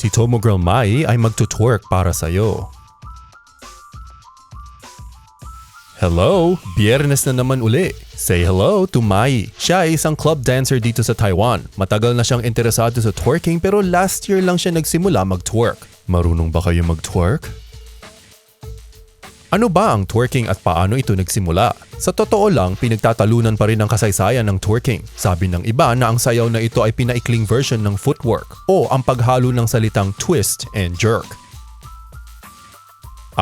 Si Tomogirl Mai ay magtutwerk para sa'yo. Hello! Biyernes na naman uli. Say hello to Mai. Siya ay isang club dancer dito sa Taiwan. Matagal na siyang interesado sa twerking pero last year lang siya nagsimula mag-twerk. Marunong ba kayo mag-twerk? Ano ba ang twerking at paano ito nagsimula? Sa totoo lang, pinagtatalunan pa rin ang kasaysayan ng twerking. Sabi ng iba na ang sayaw na ito ay pinaikling version ng footwork o ang paghalo ng salitang twist and jerk.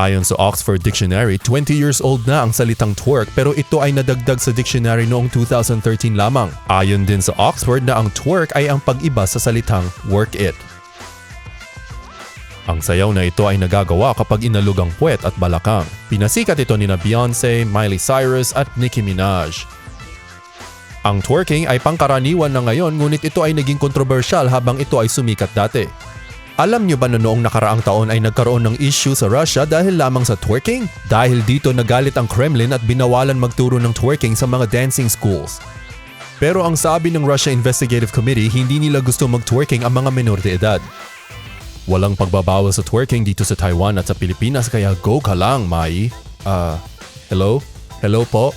Ayon sa Oxford Dictionary, 20 years old na ang salitang twerk pero ito ay nadagdag sa dictionary noong 2013 lamang. Ayon din sa Oxford na ang twerk ay ang pag-iba sa salitang work it. Ang sayaw na ito ay nagagawa kapag inalog ang puwet at balakang. Pinasikat ito ni na Beyonce, Miley Cyrus at Nicki Minaj. Ang twerking ay pangkaraniwan na ngayon ngunit ito ay naging kontrobersyal habang ito ay sumikat dati. Alam niyo ba na noong nakaraang taon ay nagkaroon ng issue sa Russia dahil lamang sa twerking? Dahil dito nagalit ang Kremlin at binawalan magturo ng twerking sa mga dancing schools. Pero ang sabi ng Russia Investigative Committee, hindi nila gusto mag-twerking ang mga menor de edad. Walang pagbabawal sa twerking dito sa Taiwan at sa Pilipinas kaya go ka lang, Mai. Ah, hello? Hello po?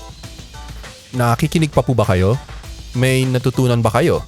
Nakikinig pa po ba kayo? May natutunan ba kayo?